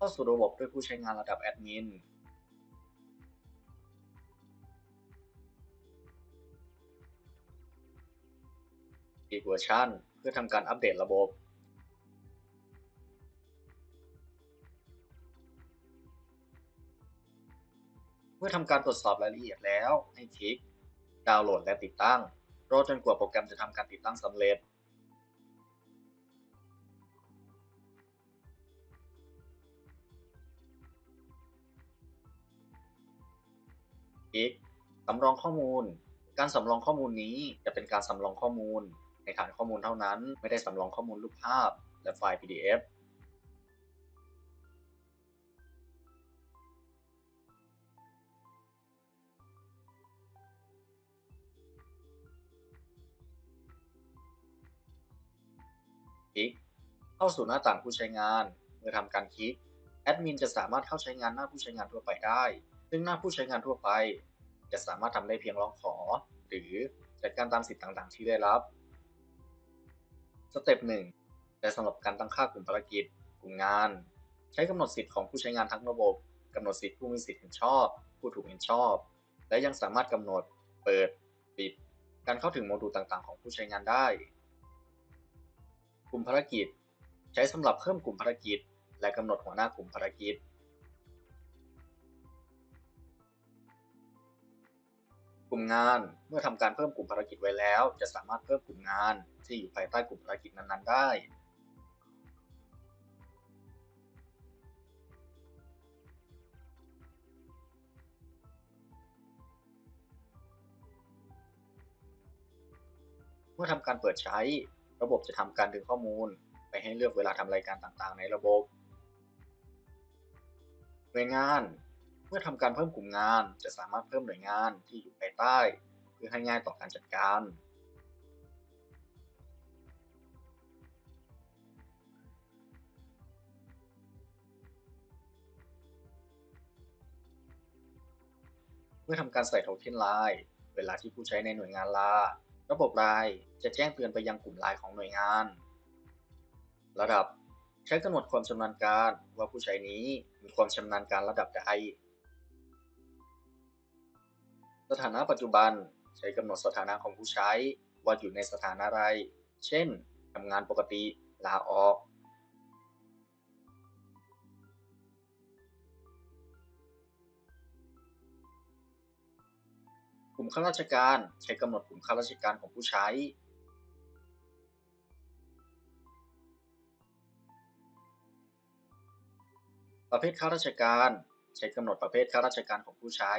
เข้าสู่ระบบด้วยผู้ใช้งานระดับแอดมินอีกเวอร์ชันเพื่อทำการอัปเดตระบบ เมื่อทำการตรวจสอบรายละเอียดแล้วให้คลิก ดาวน์โหลดและติดตั้งรอจนกว่าโปรแกรมจะทำการติดตั้งสำเร็จิกสำรองข้อมูล การสำรองข้อมูลนี้จะเป็นการสำรองข้อมูล ในฐานข้อมูลเท่านั้น ไม่ได้สำรองข้อมูลรูปภาพ และไฟล์ PDF คลิกเข้าสู่หน้าต่างผู้ใช้งาน เมื่อทำการคลิก แอดมินจะสามารถเข้าใช้งานหน้าผู้ใช้งานทั่วไปได้ ซึ่งหน้าผู้ใช้งานทั่วไป จะสามารถทำได้เพียงร้องขอ หรือจัดการตามสิทธิ์ต่างๆ ที่ได้รับสเต็ปหนึ่งแต่สำหรับการตั้งค่ากลุ่มภารกิจ กลุ่มงาน ใช้กำหนดสิทธิ์ของผู้ใช้งานทั้งระบบกำหนดสิทธิ์ผู้มีสิทธิ์เห็นชอบ ผู้ถูกเห็นชอบ และยังสามารถกำหนด เปิด ปิด การเข้าถึงโมดูลต่างๆ ของผู้ใช้งานได้ กลุ่มภารกิจ ใช้สำหรับเพิ่มกลุ่มภารกิจ และกำหนดหัวหน้ากลุ่มภารกิจ กลุ่มงานเมื่อทำการเพิ่มกลุ่มภารกิจไว้แล้ว จะสามารถเพิ่มกลุ่มงานที่อยู่ภายใต้กลุ่มภารกิจนั้นๆ ได้ เมื่อทำการเปิดใช้ ระบบจะทำการดึงข้อมูล ไปให้เลือกเวลาทำรายการต่างๆ ในระบบหน่วยงาน เมื่อทำการเพิ่มกลุ่มงาน จะสามารถเพิ่มหน่วยงานที่อยู่ภายใต้ เพื่อให้ง่ายต่อการจัดการ เมื่อทำการใส่โทเค็นไลน์เวลาที่ผู้ใช้ในหน่วยงานลา ระบบไลน์จะแจ้งเตือนไปยังกลุ่มไลน์ของหน่วยงาน ระดับใช้กำหนดความชำนาญการว่าผู้ใช้นี้มีความชำนาญการระดับใด สถานะปัจจุบันใช้กำหนดสถานะของผู้ใช้ ว่าอยู่ในสถานะใดเช่นทำงานปกติลาออก กลุ่มข้าราชการใช้กำหนดกลุ่มข้าราชการของผู้ใช้ ประเภทข้าราชการ ใช้กำหนดประเภทข้าราชการของผู้ใช้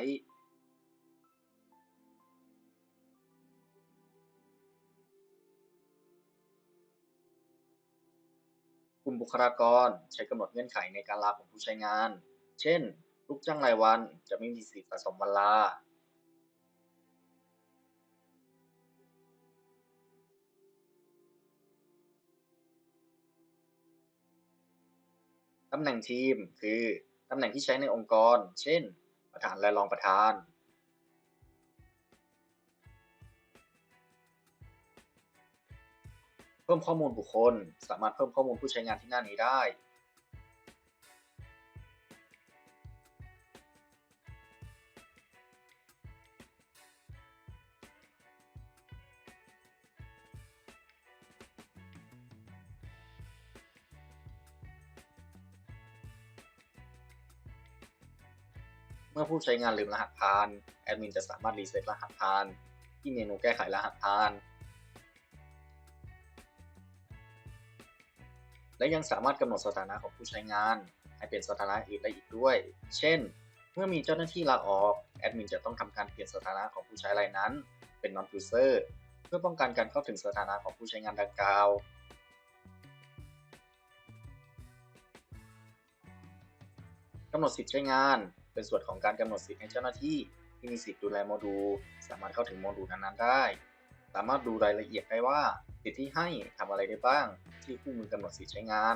ลุ่มบุคลากรใช้กำหนดเงื่อนไขในการลาของผู้ใช้งาน เช่น ลูกจ้างรายวันจะไม่มีสิทธิ์สะสมวันลา ตำแหน่งทีมคือ ตำแหน่งที่ใช้ในองค์กร เช่น ประธานและรองประธาน พิ่มข้อมูลบุคคล สามารถเพิ่มข้อมูลผู้ใช้งานที่หน้านี้ได้ เมื่อผู้ใช้งานลืมรหัสผ่าน แอดมินจะสามารถรีเซ็ตรหัสผ่าน ที่เมนูแก้ไขรหัสผ่าน และยังสามารถกำหนดสถานะของผู้ใช้งาน ให้เป็นสถานะอื่นได้อีกด้วย เช่น เมื่อมีเจ้าหน้าที่ลาออก แอดมินจะต้องทำการเปลี่ยนสถานะของผู้ใช้รายนั้น เป็น non user เพื่อป้องกันการเข้าถึงสถานะของผู้ใช้งานดังกล่าว กำหนดสิทธิ์ใช้งาน เป็นส่วนของการกำหนดสิทธิ์ให้เจ้าหน้าที่ที่มีสิทธิ์ดูแลโมดูลสามารถเข้าถึงโมดูลนั้นๆได้ สามารถดูรายละเอียดได้ว่าสิทธิที่ให้ทำอะไรได้บ้าง ที่คู่มือกำหนดสิทธิใช้งาน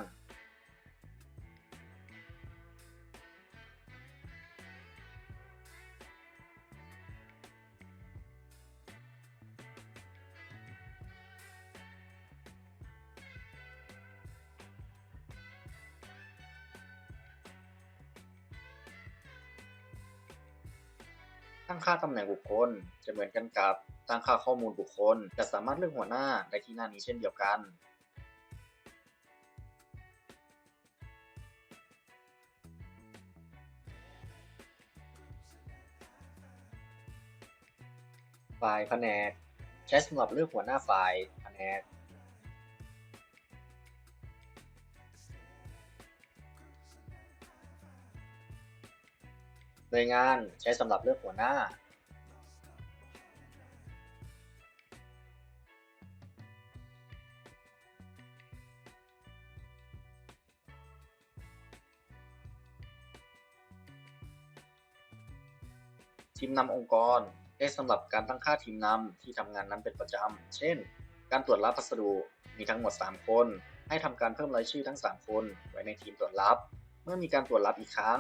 ตั้งค่าตำแหน่งบุคคล จะเหมือนกันกับตั้งค่าข้อมูลบุคคลแต่สามารถเลือกหัวหน้าได้ที่หน้านี้เช่นเดียวกันฝ่ายแผนก ใช้สำหรับเลือกหัวหน้าฝ่ายแผนก หน่วยงานใช้สำหรับเลือกหัวหน้า ทีมนำองค์กรใช้สำหรับการตั้งค่าทีมนำที่ทำงานนั้นเป็นประจำ เช่น การตรวจรับพัสดุมีทั้งหมด 3 คน ให้ทำการเพิ่มรายชื่อทั้ง 3 คนไว้ในทีมตรวจรับ เมื่อมีการตรวจรับอีกครั้ง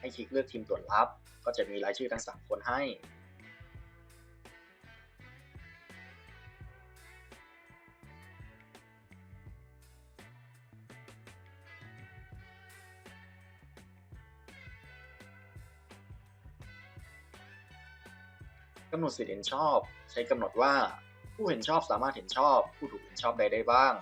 ให้คลิกเลือกทีมตรวจรับ ก็จะมีรายชื่อทั้ง 3 คนให้ กำหนดสิทธิเห็นชอบ ใช้กำหนดว่าผู้เห็นชอบสามารถเห็นชอบ ผู้ถูกเห็นชอบใดได้บ้าง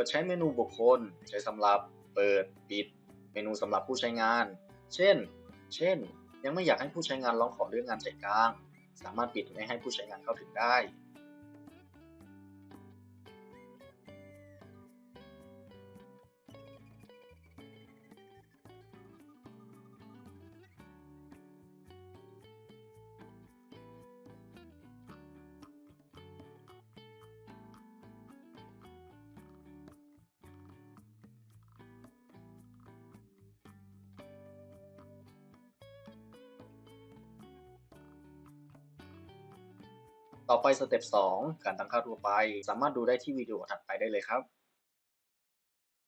ปิดใช้เมนูบุคคล ใช้สำหรับเปิดปิด เมนูสำหรับผู้ใช้งาน เช่น เช่น ยังไม่อยากให้ผู้ใช้งานร้องขอเรื่องงานใจกลางสามารถปิดไม่ให้ผู้ใช้งานเข้าถึงได้ ต่อไปสเต็ป2การตั้งค่าทั่วไป สามารถดูได้ที่วิดีโอถัดไปได้เลยครับ